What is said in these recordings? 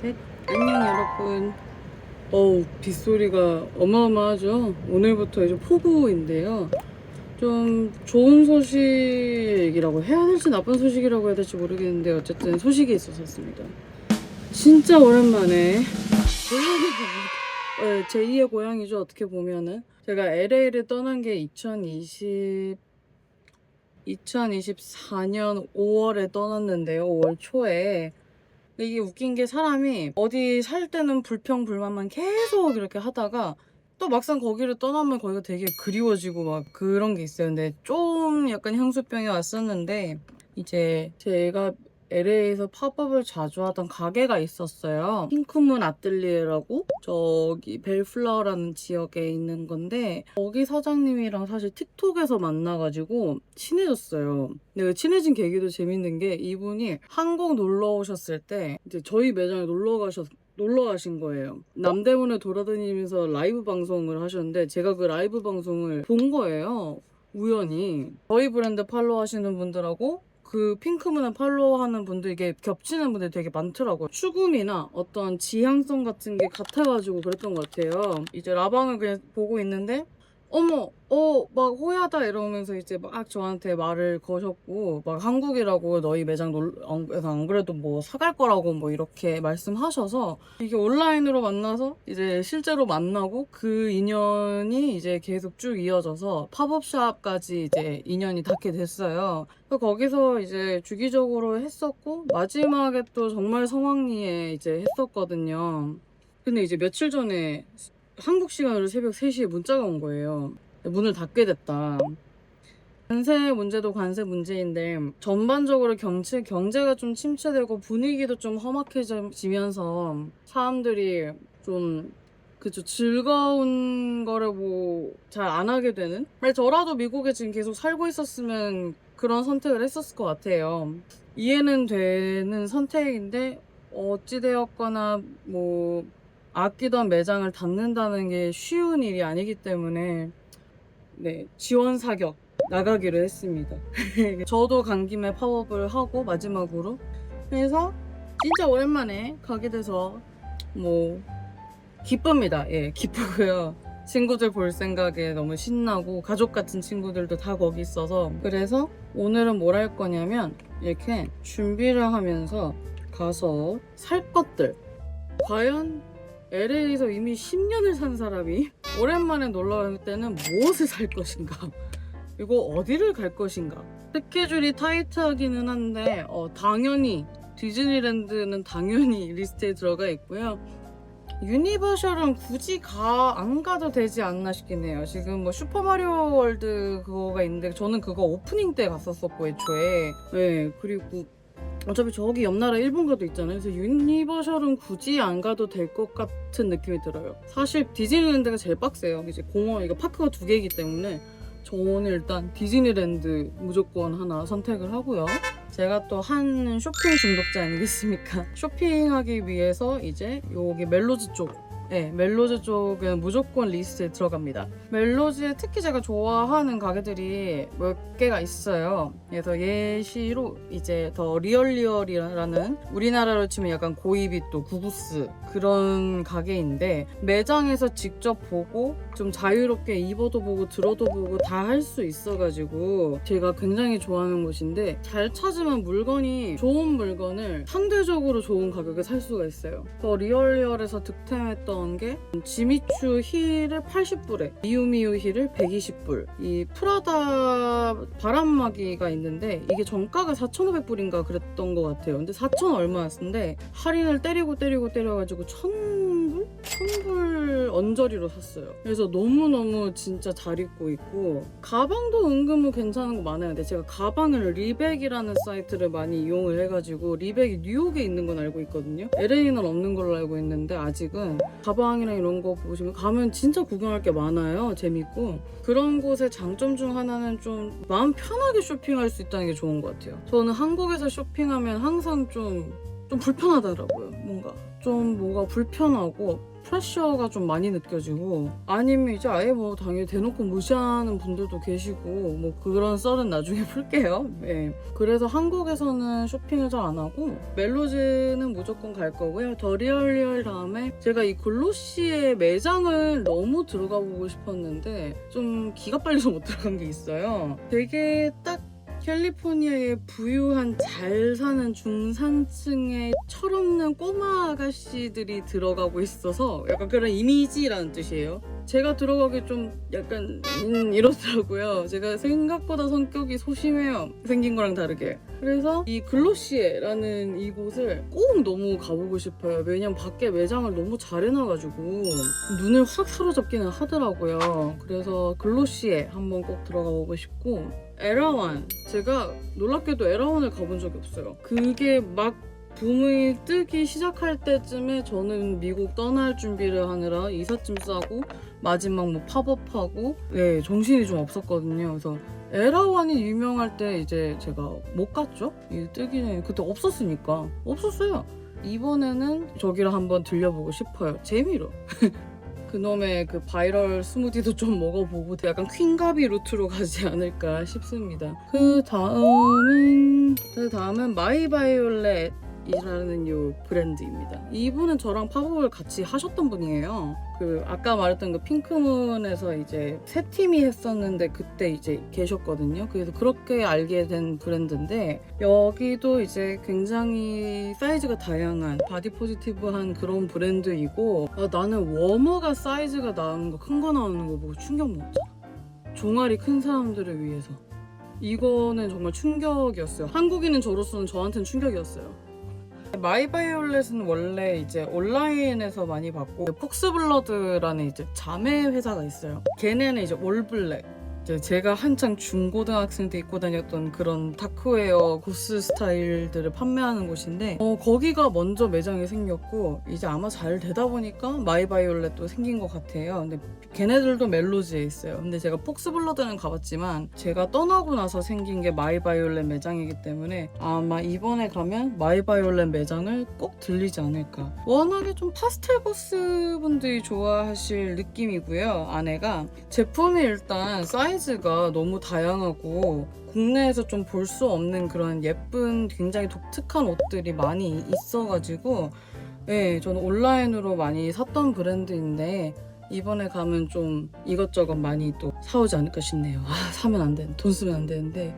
셋. 안녕 여러분. 어우 빗소리가 어마어마하죠. 오늘부터 이제 폭우인데요. 좀 좋은 소식이라고 해야 될지 나쁜 소식이라고 해야 될지 모르겠는데 어쨌든 소식이 있었습니다. 진짜 오랜만에 네, 제2의 고향이죠 어떻게 보면은 제가 LA를 떠난 게 2020 2024년 5월에 떠났는데요 5월 초에 이게 웃긴 게 사람이 어디 살 때는 불평 불만만 계속 이렇게 하다가 또 막상 거기를 떠나면 거기가 되게 그리워지고 막 그런 게 있어요. 근데 좀 약간 향수병이 왔었는데 이제 제가 LA에서 팝업을 자주 하던 가게가 있었어요. 핑크문 아틀리에라고 저기 벨플라워라는 지역에 있는 건데 거기 사장님이랑 사실 틱톡에서 만나가지고 친해졌어요. 근데 그 친해진 계기도 재밌는 게 이분이 한국 놀러 오셨을 때 이제 저희 매장에 놀러 가셨 놀러 가신 거예요. 남대문에 돌아다니면서 라이브 방송을 하셨는데 제가 그 라이브 방송을 본 거예요. 우연히 저희 브랜드 팔로우 하시는 분들하고 그 핑크문을 팔로우하는 분들 이게 겹치는 분들이 되게 많더라고요. 추금이나 어떤 지향성 같은 게 같아가지고 그랬던 것 같아요. 이제 라방을 그냥 보고 있는데 어머, 어, 막 호야다 이러면서 이제 막 저한테 말을 거셨고, 막 한국이라고 너희 매장 놀에서 안 그래도 뭐 사갈 거라고 뭐 이렇게 말씀하셔서 이게 온라인으로 만나서 이제 실제로 만나고 그 인연이 이제 계속 쭉 이어져서 팝업샵까지 이제 인연이 닿게 됐어요. 거기서 이제 주기적으로 했었고, 마지막에 또 정말 성황리에 이제 했었거든요. 근데 이제 며칠 전에 한국 시간으로 새벽 3시에 문자가 온 거예요. 문을 닫게 됐다. 관세 문제도 관세 문제인데 전반적으로 경제, 경제가 좀 침체되고 분위기도 좀 험악해지면서 사람들이 좀 그죠 즐거운 거를 뭐 잘 안 하게 되는 저라도 미국에 지금 계속 살고 있었으면 그런 선택을 했었을 것 같아요 이해는 되는 선택인데 어찌되었거나 뭐 아끼던 매장을 닫는다는 게 쉬운 일이 아니기 때문에 네 지원 사격 나가기로 했습니다. 저도 간 김에 팝업을 하고 마지막으로 그래서 진짜 오랜만에 가게 돼서 뭐 기쁩니다. 예 기쁘고요. 친구들 볼 생각에 너무 신나고 가족 같은 친구들도 다 거기 있어서 그래서 오늘은 뭘 할 거냐면 이렇게 준비를 하면서 가서 살 것들 과연 LA에서 이미 10년을 산 사람이 오랜만에 놀러 갈 때는 무엇을 살 것인가? 그리고 어디를 갈 것인가? 스케줄이 타이트하기는 한데 어, 당연히 디즈니랜드는 당연히 리스트에 들어가 있고요. 유니버셜은 굳이 가, 안 가도 되지 않나 싶긴 해요. 지금 뭐 슈퍼마리오 월드 그거가 있는데 저는 그거 오프닝 때 갔었었고 애초에. 네, 그리고 어차피 저기 옆 나라 일본 가도 있잖아요. 그래서 유니버셜은 굳이 안 가도 될 것 같은 느낌이 들어요. 사실 디즈니랜드가 제일 빡세요. 이제 공원, 이거 파크가 두 개이기 때문에 저는 일단 디즈니랜드 무조건 하나 선택을 하고요. 제가 또 한 쇼핑 중독자 아니겠습니까? 쇼핑하기 위해서 이제 여기 멜로즈 쪽 네, 멜로즈 쪽은 무조건 리스트에 들어갑니다. 멜로즈에 특히 제가 좋아하는 가게들이 몇 개가 있어요. 그래서 예시로 이제 더 리얼리얼이라는 우리나라로 치면 약간 고이비 또 구구스 그런 가게인데 매장에서 직접 보고 좀 자유롭게 입어도 보고 들어도 보고 다 할 수 있어가지고 제가 굉장히 좋아하는 곳인데 잘 찾으면 물건이 좋은 물건을 상대적으로 좋은 가격에 살 수가 있어요. 더 리얼리얼에서 득템했던 게 지미추 힐을 80불에 미우미우 힐을 120불 이 프라다 바람막이가 있는데 이게 정가가 4,500불인가 그랬던 것 같아요. 근데 4,000 얼마였는데 할인을 때리고 때리고 때려가지고 1,000불? 1,000불 언저리로 샀어요. 그래서 너무너무 진짜 잘 입고 있고 가방도 은근 괜찮은 거 많아요. 근데 제가 가방을 리백이라는 사이트를 많이 이용을 해가지고 리백이 뉴욕에 있는 건 알고 있거든요. LA는 없는 걸로 알고 있는데 아직은 가방이랑 이런 거 보시면 가면 진짜 구경할 게 많아요. 재밌고 그런 곳의 장점 중 하나는 좀 마음 편하게 쇼핑할 수 있다는 게 좋은 것 같아요. 저는 한국에서 쇼핑하면 항상 좀 좀 불편하더라고요. 뭔가 좀 뭐가 불편하고 프레셔가 좀 많이 느껴지고 아니면 이제 아예 뭐 당연히 대놓고 무시하는 분들도 계시고 뭐 그런 썰은 나중에 풀게요. 네. 그래서 한국에서는 쇼핑을 잘 안 하고 멜로즈는 무조건 갈 거고요. 더 리얼리얼 다음에 제가 이 글로시의 매장을 너무 들어가 보고 싶었는데 좀 기가 빨려서 못 들어간 게 있어요. 되게 딱 캘리포니아의 부유한 잘 사는 중산층의 철없는 꼬마 아가씨들이 들어가고 있어서 약간 그런 이미지라는 뜻이에요. 제가 들어가기 좀 약간 음, 이렇더라고요. 제가 생각보다 성격이 소심해요. 생긴 거랑 다르게. 그래서 이 글로시에라는 이곳을 꼭 너무 가보고 싶어요. 왜냐면 밖에 매장을 너무 잘 해놔가지고 눈을 확 사로잡기는 하더라고요. 그래서 글로시에 한번 꼭 들어가 보고 싶고 에라완 제가 놀랍게도 에라완을 가본 적이 없어요. 그게 막 붐이 뜨기 시작할 때쯤에 저는 미국 떠날 준비를 하느라 이삿짐 싸고 마지막 뭐 팝업하고 네 정신이 좀 없었거든요. 그래서 에라완이 유명할 때 이제 제가 못 갔죠. 이 뜨기 전에 그때 없었으니까 없었어요. 이번에는 저기를 한번 들려보고 싶어요. 재미로. 그놈의 그 바이럴 스무디도 좀 먹어보고 약간 퀸가비 루트로 가지 않을까 싶습니다. 그 다음은 그 다음은 마이 바이올렛 이라는 요 브랜드입니다. 이분은 저랑 팝업을 같이 하셨던 분이에요. 그 아까 말했던 그 핑크문에서 이제 세 팀이 했었는데 그때 이제 계셨거든요. 그래서 그렇게 알게 된 브랜드인데 여기도 이제 굉장히 사이즈가 다양한 바디 포지티브한 그런 브랜드이고 아, 나는 워머가 사이즈가 나오는 거 큰 거 나오는 거 보고 충격 먹었잖아. 종아리 큰 사람들을 위해서. 이거는 정말 충격이었어요. 한국인은 저로서는 저한테는 충격이었어요. 마이바이올렛은 원래 이제 온라인에서 많이 봤고 폭스블러드라는 이제 자매 회사가 있어요. 걔네는 이제 올블랙. 이제 제가 한창 중고등학생 때 입고 다녔던 그런 다크웨어 고스 스타일들을 판매하는 곳인데 어, 거기가 먼저 매장이 생겼고 이제 아마 잘 되다 보니까 마이바이올렛도 생긴 것 같아요. 근데 걔네들도 멜로즈에 있어요. 근데 제가 폭스블러드는 가봤지만 제가 떠나고 나서 생긴 게 마이바이올렛 매장이기 때문에 아마 이번에 가면 마이바이올렛 매장을 꼭 들리지 않을까. 워낙에 좀 파스텔 고스 분들이 좋아하실 느낌이고요. 안에가 제품이 일단 사이즈 가 너무 다양하고 국내에서 좀 볼 수 없는 그런 예쁜 굉장히 독특한 옷들이 많이 있어가지고 네, 저는 온라인으로 많이 샀던 브랜드인데 이번에 가면 좀 이것저것 많이 또 사오지 않을까 싶네요. 아, 사면 안 되는, 돈 쓰면 안 되는데.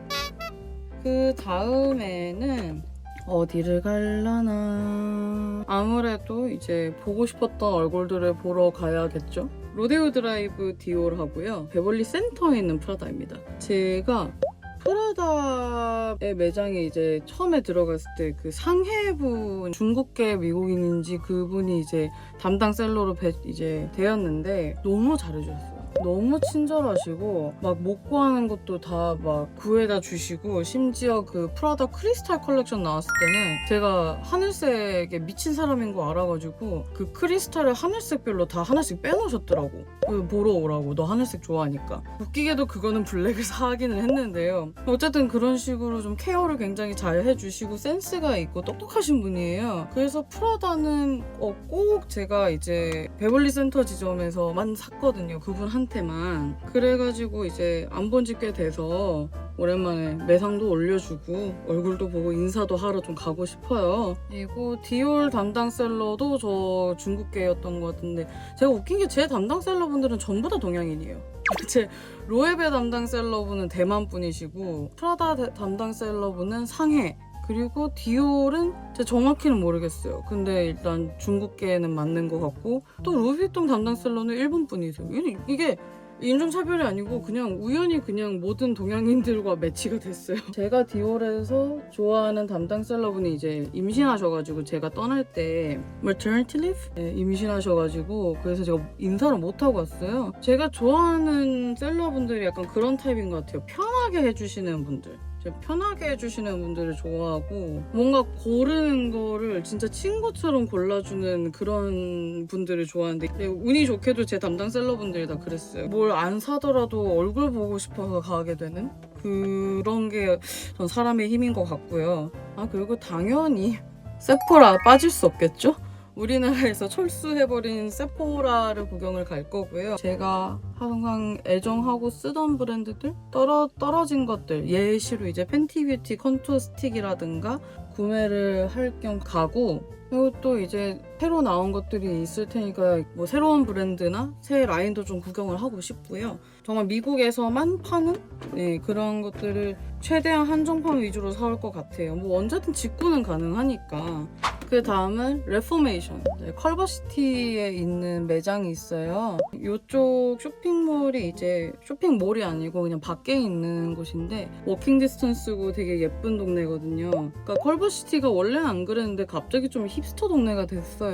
그 다음에는 어디를 갈라나. 아무래도 이제 보고 싶었던 얼굴들을 보러 가야겠죠? 로데오 드라이브 디올 하고요. 베벌리 센터에 있는 프라다입니다. 제가 프라다의 매장에 이제 처음에 들어갔을 때 그 상해분 중국계 미국인인지 그분이 이제 담당 셀러로 배- 이제 되었는데 너무 잘해주셨어요. 너무 친절하시고 막 못 구하는 것도 다 막 구해다 주시고 심지어 그 프라다 크리스탈 컬렉션 나왔을 때는 제가 하늘색에 미친 사람인 거 알아가지고 그 크리스탈을 하늘색별로 다 하나씩 빼놓으셨더라고. 그 보러 오라고? 너 하늘색 좋아하니까. 웃기게도 그거는 블랙을 사기는 했는데요. 어쨌든 그런 식으로 좀 케어를 굉장히 잘 해주시고 센스가 있고 똑똑하신 분이에요. 그래서 프라다는 어, 꼭 제가 이제 베벌리 센터 지점에서만 샀거든요. 그분한테 만 그래가지고 이제 안 본 지 꽤 돼서 오랜만에 매상도 올려주고 얼굴도 보고 인사도 하러 좀 가고 싶어요. 그리고 디올 담당 셀러도 저 중국계였던 것 같은데 제가 웃긴 게 제 담당 셀러분들은 전부 다 동양인이에요. 제 로에베 담당 셀러분은 대만 분이시고 프라다 대- 담당 셀러분은 상해 그리고 디올은 제가 정확히는 모르겠어요. 근데 일단 중국계는 맞는 것 같고 또 루비통 담당 셀러는 일본 분이세요. 이게- 인종차별이 아니고 그냥 우연히 그냥 모든 동양인들과 매치가 됐어요. 제가 디올에서 좋아하는 담당 셀러분이 이제 임신하셔가지고 제가 떠날 때 maternity leave? 네, 임신하셔가지고 그래서 제가 인사를 못하고 왔어요. 제가 좋아하는 셀러분들이 약간 그런 타입인 것 같아요. 편하게 해주시는 분들. 편하게 해주시는 분들을 좋아하고 뭔가 고르는 거를 진짜 친구처럼 골라주는 그런 분들을 좋아하는데 근데 운이 좋게도 제 담당 셀러분들이 다 그랬어요 뭘 안 사더라도 얼굴 보고 싶어서 가게 되는 그런 게 전 사람의 힘인 것 같고요 아 그리고 당연히 세포라 빠질 수 없겠죠? 우리나라에서 철수해버린 세포라를 구경을 갈 거고요. 제가 항상 애정하고 쓰던 브랜드들 떨어, 떨어진 것들 예시로 이제 팬티 뷰티 컨투어 스틱이라든가 구매를 할 겸 가고 그리고 또 이제 새로 나온 것들이 있을 테니까 뭐 새로운 브랜드나 새 라인도 좀 구경을 하고 싶고요. 정말 미국에서만 파는 네, 그런 것들을 최대한 한정판 위주로 사올 것 같아요. 뭐 언제든 직구는 가능하니까. 그 다음은 레포메이션. 네, 컬버시티에 있는 매장이 있어요. 이쪽 쇼핑몰이 이제 쇼핑몰이 아니고 그냥 밖에 있는 곳인데 워킹 디스턴스고 되게 예쁜 동네거든요. 그러니까 컬버시티가 원래는 안 그랬는데 갑자기 좀 힙스터 동네가 됐어요.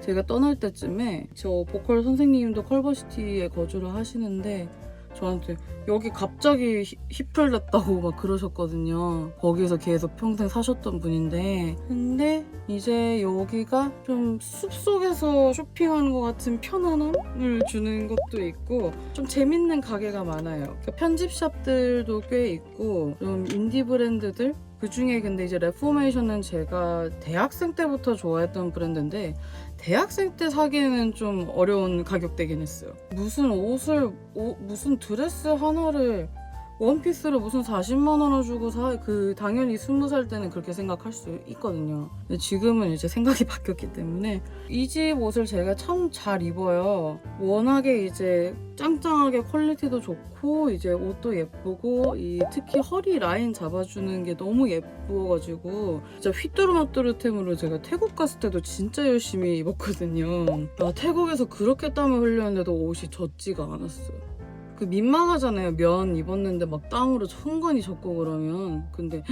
제가 떠날 때쯤에 저 보컬 선생님도 컬버시티에 거주를 하시는데 저한테 여기 갑자기 히- 힙플 됐다고 막 그러셨거든요. 거기서 계속 평생 사셨던 분인데. 근데 이제 여기가 좀 숲속에서 쇼핑하는 것 같은 편안함을 주는 것도 있고 좀 재밌는 가게가 많아요. 편집샵들도 꽤 있고 좀 인디 브랜드들 그 중에 근데 이제 레포메이션은 제가 대학생 때부터 좋아했던 브랜드인데 대학생 때 사기에는 좀 어려운 가격대긴 했어요. 무슨 옷을 오- 무슨 드레스 하나를 원피스를 무슨 40만 원을 주고 사 그 당연히 20살 때는 그렇게 생각할 수 있거든요. 근데 지금은 이제 생각이 바뀌었기 때문에 이 집 옷을 제가 참 잘 입어요. 워낙에 이제 짱짱하게 퀄리티도 좋고 이제 옷도 예쁘고 이 특히 허리 라인 잡아주는 게 너무 예뻐가지고 진짜 휘뚜루마뚜루템으로 제가 태국 갔을 때도 진짜 열심히 입었거든요. 나 태국에서 그렇게 땀을 흘렸는데도 옷이 젖지가 않았어요. 그 민망하잖아요. 면 입었는데 막 땀으로 천건이 젖고 그러면. 근데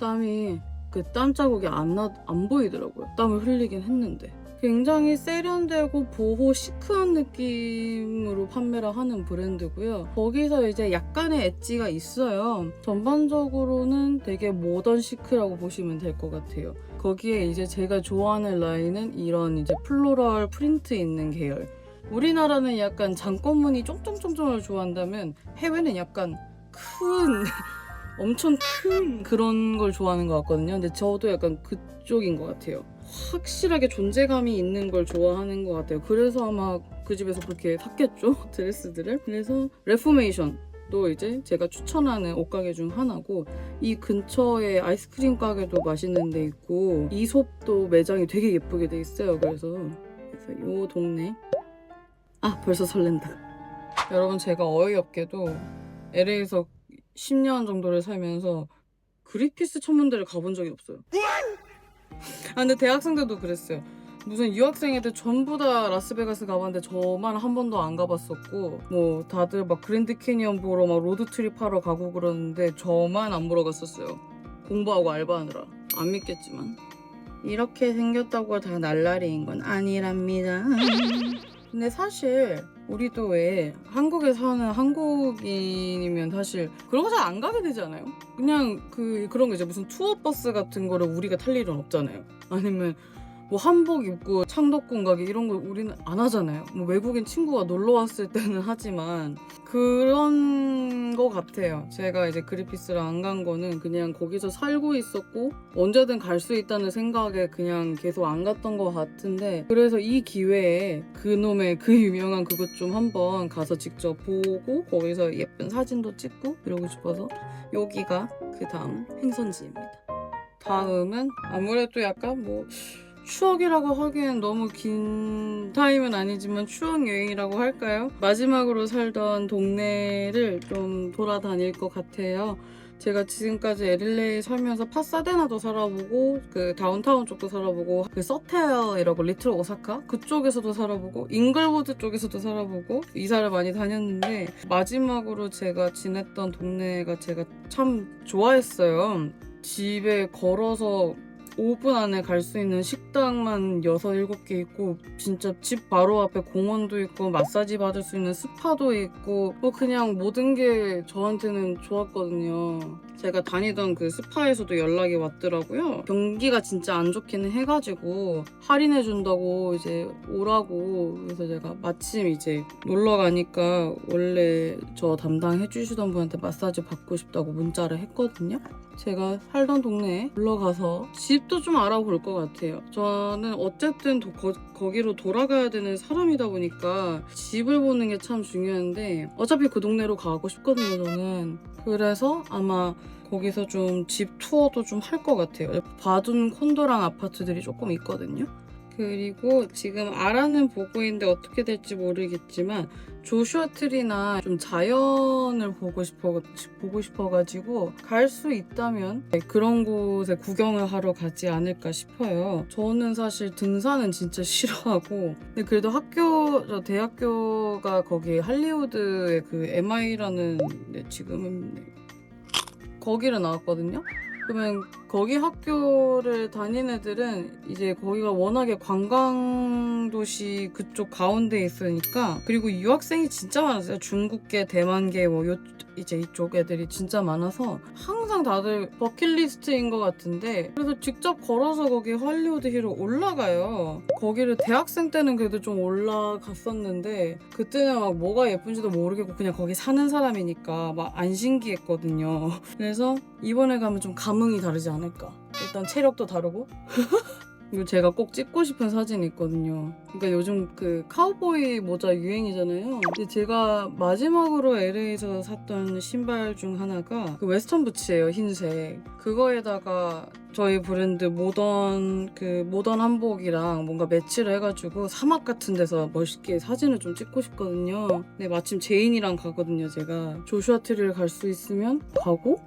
땀이 그 땀 자국이 안, 나, 안 보이더라고요. 땀을 흘리긴 했는데. 굉장히 세련되고 보호 시크한 느낌으로 판매를 하는 브랜드고요. 거기서 이제 약간의 엣지가 있어요. 전반적으로는 되게 모던 시크라고 보시면 될 것 같아요. 거기에 이제 제가 좋아하는 라인은 이런 이제 플로럴 프린트 있는 계열. 우리나라는 약간 장꽃무늬 쫑쫑쫑쫑을 좋아한다면 해외는 약간 큰 엄청 큰 그런 걸 좋아하는 것 같거든요. 근데 저도 약간 그쪽인 것 같아요. 확실하게 존재감이 있는 걸 좋아하는 것 같아요. 그래서 아마 그 집에서 그렇게 샀겠죠 드레스들을. 그래서 레포메이션도 이제 제가 추천하는 옷가게 중 하나고 이 근처에 아이스크림 가게도 맛있는 데 있고 이솝도 매장이 되게 예쁘게 돼 있어요. 그래서 그래서 이 동네 아 벌써 설렌다. 여러분 제가 어이없게도 LA에서 10년 정도를 살면서 그리피스 천문대를 가본 적이 없어요. 아 근데 대학생 때도 그랬어요. 무슨 유학생 애들 전부 다 라스베가스 가봤는데 저만 한 번도 안 가봤었고 뭐 다들 막 그랜드 캐니언 보러 막 로드 트립 하러 가고 그러는데 저만 안 보러 갔었어요. 공부하고 알바하느라 안 믿겠지만 이렇게 생겼다고 다 날라리인 건 아니랍니다. 근데 사실 우리도 왜 한국에 사는 한국인이면 사실 그런 거 잘 안 가게 되지 않아요? 그냥 그 그런 거 이제 무슨 투어 버스 같은 거를 우리가 탈 일은 없잖아요. 아니면 뭐 한복 입고 창덕궁 가기 이런 거 우리는 안 하잖아요. 뭐 외국인 친구가 놀러 왔을 때는 하지만 그런 거 같아요. 제가 이제 그리피스를 안 간 거는 그냥 거기서 살고 있었고 언제든 갈 수 있다는 생각에 그냥 계속 안 갔던 것 같은데 그래서 이 기회에 그놈의 그 유명한 그것 좀 한번 가서 직접 보고 거기서 예쁜 사진도 찍고 이러고 싶어서 여기가 그 다음 행선지입니다. 다음은 아무래도 약간 뭐 추억이라고 하기엔 너무 긴 타임은 아니지만 추억 여행이라고 할까요? 마지막으로 살던 동네를 좀 돌아다닐 것 같아요. 제가 지금까지 LA 살면서 파사데나도 살아보고 그 다운타운 쪽도 살아보고 그 서테어이라고 리틀 오사카 그쪽에서도 살아보고 잉글우드 쪽에서도 살아보고 이사를 많이 다녔는데 마지막으로 제가 지냈던 동네가 제가 참 좋아했어요. 집에 걸어서 5분 안에 갈 수 있는 식당만 6, 7개 있고 진짜 집 바로 앞에 공원도 있고 마사지 받을 수 있는 스파도 있고 뭐 그냥 모든 게 저한테는 좋았거든요. 제가 다니던 그 스파에서도 연락이 왔더라고요. 경기가 진짜 안 좋기는 해가지고 할인해 준다고 이제 오라고 그래서 제가 마침 이제 놀러 가니까 원래 저 담당해 주시던 분한테 마사지 받고 싶다고 문자를 했거든요. 제가 살던 동네에 놀러 가서 집도 좀 알아볼 것 같아요. 저는 어쨌든 도- 거, 거기로 돌아가야 되는 사람이다 보니까 집을 보는 게 참 중요한데 어차피 그 동네로 가고 싶거든요, 저는. 그래서 아마 거기서 좀 집 투어도 좀 할 것 같아요. 봐둔 콘도랑 아파트들이 조금 있거든요. 그리고 지금 아라는 보고 있는데 어떻게 될지 모르겠지만 조슈아 트리나 좀 자연을 보고 싶어 보고 싶어가지고 갈 수 있다면 네, 그런 곳에 구경을 하러 가지 않을까 싶어요. 저는 사실 등산은 진짜 싫어하고 근데 그래도 학교 저 대학교가 거기 할리우드의 그 MI라는 네, 지금은 네, 거기를 나왔거든요. 그러면 거기 학교를 다닌 애들은 이제 거기가 워낙에 관광 도시 그쪽 가운데 있으니까 그리고 유학생이 진짜 많았어요. 중국계, 대만계 뭐 요, 이제 이쪽 애들이 진짜 많아서 항상 다들 버킷리스트인 것 같은데 그래서 직접 걸어서 거기 할리우드 힐을 올라가요. 거기를 대학생 때는 그래도 좀 올라갔었는데 그때는 막 뭐가 예쁜지도 모르겠고 그냥 거기 사는 사람이니까 막 안 신기했거든요. 그래서 이번에 가면 좀 감흥이 다르지 않을까. 일단 체력도 다르고. 이거 제가 꼭 찍고 싶은 사진이 있거든요. 그러니까 요즘 그 카우보이 모자 유행이잖아요. 근데 제가 마지막으로 LA에서 샀던 신발 중 하나가 그 웨스턴 부츠예요, 흰색. 그거에다가 저희 브랜드 모던 그 모던 한복이랑 뭔가 매치를 해가지고 사막 같은 데서 멋있게 사진을 좀 찍고 싶거든요. 근데 마침 제인이랑 가거든요, 제가. 조슈아 트리를 갈 수 있으면 가고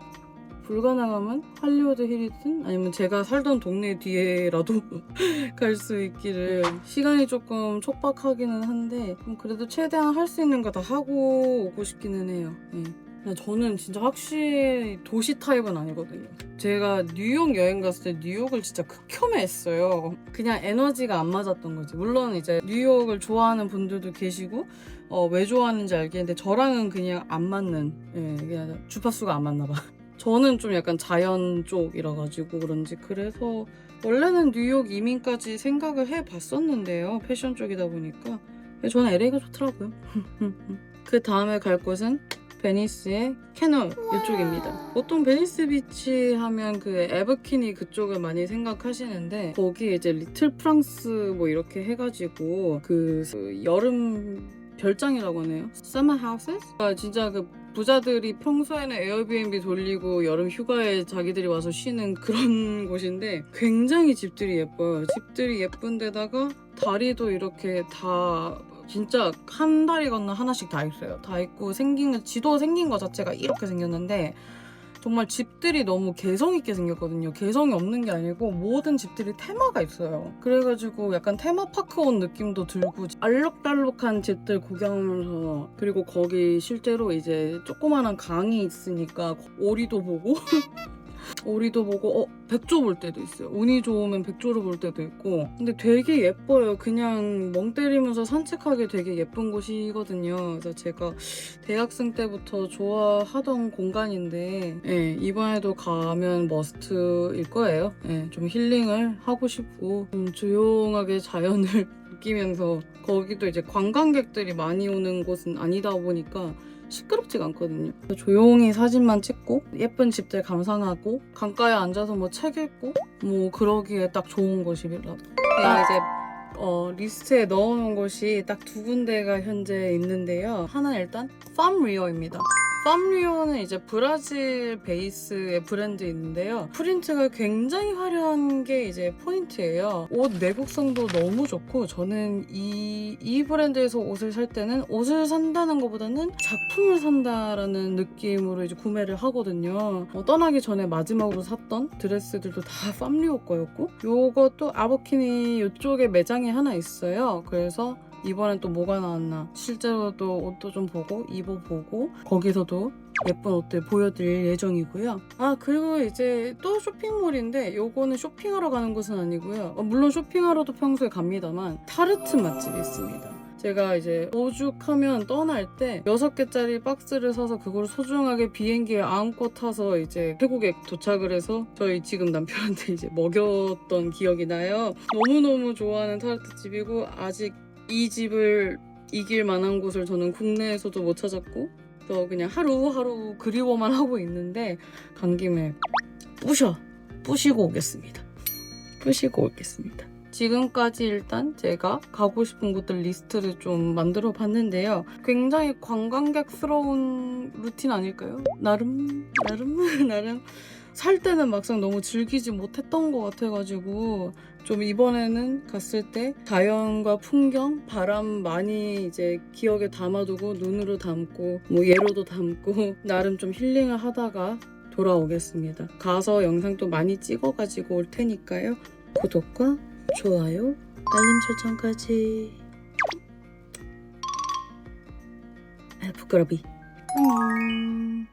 불가능하면 할리우드 힐이든 아니면 제가 살던 동네 뒤에라도 갈 수 있기를 시간이 조금 촉박하기는 한데 좀 그래도 최대한 할 수 있는 거 다 하고 오고 싶기는 해요. 예. 그냥 저는 진짜 확실히 도시 타입은 아니거든요. 제가 뉴욕 여행 갔을 때 뉴욕을 진짜 극혐했어요. 그냥 에너지가 안 맞았던 거지. 물론 이제 뉴욕을 좋아하는 분들도 계시고 어, 왜 좋아하는지 알겠는데 저랑은 그냥 안 맞는 예, 그냥 주파수가 안 맞나 봐. 저는 좀 약간 자연 쪽이라 가지고 그런지 그래서 원래는 뉴욕 이민까지 생각을 해 봤었는데요. 패션 쪽이다 보니까 저는 LA가 좋더라고요. 그 다음에 갈 곳은 베니스의 캐널 이쪽입니다. 보통 베니스 비치 하면 그 에버키니 그쪽을 많이 생각하시는데 거기 이제 리틀 프랑스 뭐 이렇게 해가지고 그, 그 여름 별장이라고 하네요. 하우스? 아, 진짜 그 부자들이 평소에는 에어비앤비 돌리고 여름 휴가에 자기들이 와서 쉬는 그런 곳인데 굉장히 집들이 예뻐요. 집들이 예쁜데다가 다리도 이렇게 다 진짜 한 다리 건너 하나씩 다 있어요. 다 있고 생긴 거- 지도 생긴 거 자체가 이렇게 생겼는데 정말 집들이 너무 개성 있게 생겼거든요. 개성이 없는 게 아니고 모든 집들이 테마가 있어요. 그래가지고 약간 테마파크 온 느낌도 들고 알록달록한 집들 구경하면서 그리고 거기 실제로 이제 조그마한 강이 있으니까 오리도 보고 오리도 보고 어 백조 볼 때도 있어요. 운이 좋으면 백조를 볼 때도 있고 근데 되게 예뻐요. 그냥 멍 때리면서 산책하기 되게 예쁜 곳이거든요. 그래서 제가 대학생 때부터 좋아하던 공간인데 예, 이번에도 가면 머스트일 거예요. 예, 좀 힐링을 하고 싶고 좀 조용하게 자연을 느끼면서 거기도 이제 관광객들이 많이 오는 곳은 아니다 보니까 시끄럽지가 않거든요. 조용히 사진만 찍고 예쁜 집들 감상하고 강가에 앉아서 뭐 책 읽고 뭐 그러기에 딱 좋은 곳이라도 제가 이제 어, 리스트에 넣어놓은 곳이 딱 두 군데가 현재 있는데요. 하나는 일단 팜리오입니다. 팜리오는 이제 브라질 베이스의 브랜드인데요. 프린트가 굉장히 화려한 게 이제 포인트예요. 옷 내구성도 너무 좋고 저는 이, 이 브랜드에서 옷을 살 때는 옷을 산다는 것보다는 작품을 산다라는 느낌으로 이제 구매를 하거든요. 어, 떠나기 전에 마지막으로 샀던 드레스들도 다 팜리오 거였고 요것도 아버키니 이쪽에 매장이 하나 있어요. 그래서 이번엔 또 뭐가 나왔나? 실제로 또 옷도 좀 보고 입어보고 거기서도 예쁜 옷들 보여드릴 예정이고요. 아 그리고 이제 또 쇼핑몰인데 요거는 쇼핑하러 가는 곳은 아니고요. 어, 물론 쇼핑하러도 평소에 갑니다만 타르트 맛집이 있습니다. 제가 이제 오죽하면 떠날 때 6개짜리 박스를 사서 그걸 소중하게 비행기에 안고 타서 이제 태국에 도착을 해서 저희 지금 남편한테 이제 먹였던 기억이 나요. 너무너무 좋아하는 타르트 집이고 아직 이 집을 이길 만한 곳을 저는 국내에서도 못 찾았고 또 그냥 하루하루 그리워만 하고 있는데 간 김에 부셔 부시고 오겠습니다. 부시고 오겠습니다. 지금까지 일단 제가 가고 싶은 곳들 리스트를 좀 만들어 봤는데요. 굉장히 관광객스러운 루틴 아닐까요? 나름, 나름, 나름. 살 때는 막상 너무 즐기지 못했던 것 같아가지고 좀 이번에는 갔을 때 자연과 풍경, 바람 많이 이제 기억에 담아두고 눈으로 담고 뭐 예로도 담고 나름 좀 힐링을 하다가 돌아오겠습니다. 가서 영상 또 많이 찍어가지고 올 테니까요. 구독과 좋아요, 알림 설정까지. 아, 부끄러비. 안녕.